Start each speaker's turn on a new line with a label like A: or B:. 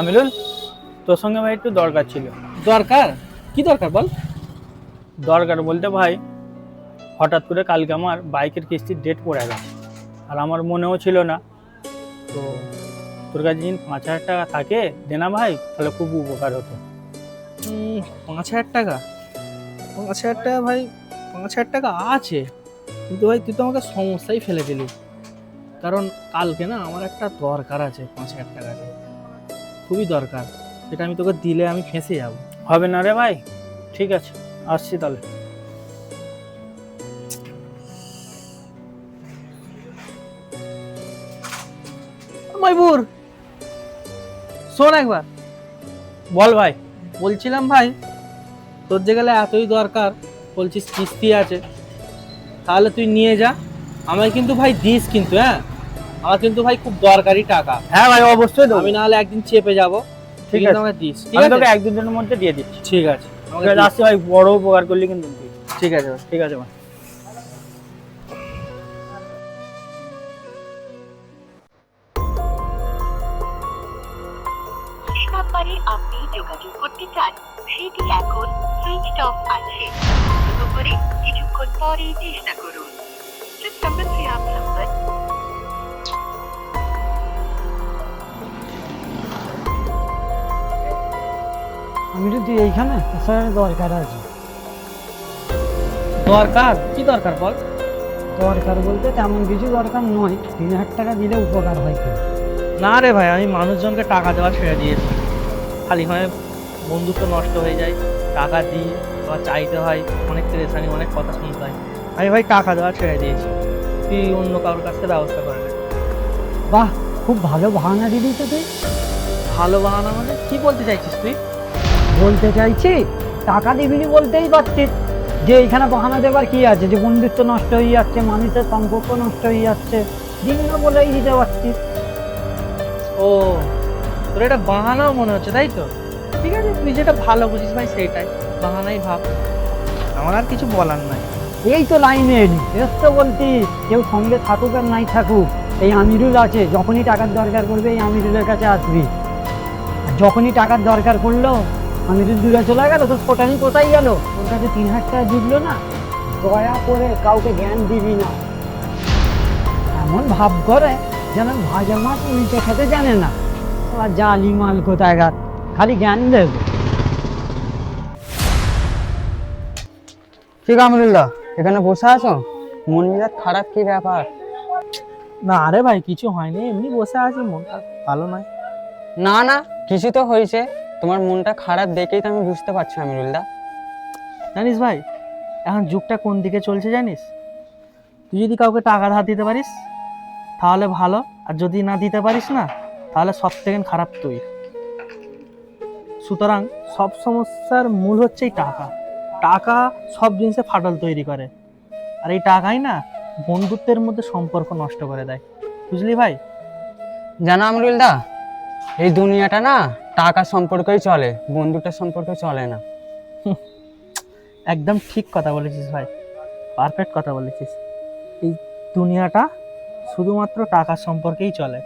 A: আমিরুল তোর সঙ্গে ভাই একটু দরকার ছিল।
B: দরকার? কি দরকার বল?
A: দরকার বলতে ভাই হঠাৎ করে কালকে আমার বাইকের কিস্তির ডেট পড়ে গেছে আর আমার মনেও ছিল না। তো তোর কাছে যদি পাঁচ হাজার টাকা থাকে দে না ভাই তাহলে খুব উপকার হতো।
B: পাঁচ হাজার টাকা? পাঁচ হাজার টাকা ভাই পাঁচ হাজার টাকা আছে। কিন্তু ভাই তুই তো আমাকে সমস্যায় ফেলে দিলি। কারণ কালকে না আমার একটা দরকার আছে পাঁচ হাজার টাকাটা খুবই দরকার। সেটা আমি তোকে দিলে আমি ফেঁসে যাব।
A: হবে না রে ভাই। ঠিক আছে আসছি তাহলে।
B: ময়বুর শোন একবার।
A: বল ভাই।
B: বলছিলাম ভাই তোর যে গেলে এতই দরকার বলছিস কিস্তি আছে তাহলে তুই নিয়ে যা। আমায় কিন্তু ভাই দিস কিন্তু হ্যাঁ? আমার কিন্তু ভাই খুব দরকারি টাকা।
A: হ্যাঁ ভাই অবশ্যই দেবো।
B: আমি না হলে একদিন চেপে যাব।
A: ঠিক
B: আছে। আমাকে দিস ঠিক আছে?
A: তোকে এক দুদিনের মধ্যে দিয়ে দিচ্ছি।
B: ঠিক আছে আমাকে
A: আসছি ভাই বড় উপকার করলি কিন্তু।
B: ঠিক আছে ভাই।
A: ঠিক আছে ভাই।
C: যে আপনি যোগাযোগ করতে চান সেটি এখন সুইচ অফ আছে। অনুগ্রহ করে কিছুক্ষণ পরে চেষ্টা করুন।
D: আমি যদি এইখানে স্যার দরকার আছে।
B: দরকার? কি দরকার বল?
D: দরকার বলতে তেমন কিছু দরকার নয় তিন হাজার টাকা দিলে উপকার হয় খুব।
B: না রে ভাই আমি মানুষজনকে টাকা দেওয়া ছেড়ে দিয়েছি। খালি হয় বন্ধুত্ব নষ্ট হয়ে যায় টাকা দিই আবার চাইতে হয় অনেক পেরেশানি অনেক কথা শুনতে হয়। আমি ভাই টাকা দেওয়া ছেড়ে দিয়েছি তুই অন্য কারোর কাছ থেকে ব্যবস্থা করে নে
D: বাহ খুব ভালো বাহানা দিলি তো তুই।
B: ভালো বাহানা মানে? কি বলতে চাইছিস তুই?
D: বলতে চাইছি টাকা দিবিনি বলতেই পারছিস যে এইখানে বাহানা দেবার কি আছে? যে বন্ধুত্ব নষ্ট হয়ে যাচ্ছে মানুষের সম্পর্ক নষ্ট হয়ে যাচ্ছে দিন না বলেই দিতে পারছিস
B: ও তোর এটা বাহানাও মনে হচ্ছে তাই তো? ঠিক আছে তুই যেটা ভালো বুঝিস ভাই সেটাই। বাহানাই ভাব। আমার আর কিছু বলার নাই।
D: এই তো লাইনে শেষ তো বলতিস কেউ সঙ্গে থাকুক আর নাই থাকুক এই আমিরুল আছে যখনই টাকার দরকার করবে এই আমিরুলের কাছে আসবি। যখনই টাকার দরকার পড়ল আমিরুল দূরে চলে গেল তো ফোটানি কোথায় গেল? ওর কাছে তিন হাজার টাকা জুটলো না? দয়া করে কাউকে জ্ঞান দিবি না। এমন ভাব করে যেন ভাজা মাছ উল্টে খেতে জানে না। আর জালি মাল কোথায় গাছ খালি জ্ঞান দেবে।
E: ঠিক আমরুল্লাহ এখানে বসে আছো? মন মেজাজ খারাপ কি ব্যাপার?
B: না আরে ভাই কিছু হয়নি এমনি বসে আছি মনটা ভালো নয়
E: না না কিছু তো হয়েছে। তোমার মনটা খারাপ দেখেই তো আমি বুঝতে পারছি আমিরুল্লাহ
B: জানিস ভাই এখন যুগটা কোন দিকে চলছে জানিস? তুই যদি কাউকে টাকা ধার দিতে পারিস তাহলে ভালো আর যদি না দিতে পারিস না তাহলে সব থেকে খারাপ তুই। সুতরাং সব সমস্যার মূল হচ্ছে এই টাকা। টাকা সব জিনিসে ফাটল তৈরি করে। আর এই টাকাই না বন্ধুত্বের মধ্যে সম্পর্ক নষ্ট করে দেয়। বুঝলি ভাই?
E: জানো আমরুলদা এই দুনিয়াটা না টাকা সম্পর্কেই চলে বন্ধুটার সম্পর্কে চলে না।
B: একদম ঠিক কথা বলেছিস ভাই পারফেক্ট কথা বলেছিস। এই দুনিয়াটা শুধুমাত্র টাকার সম্পর্কেই চলে।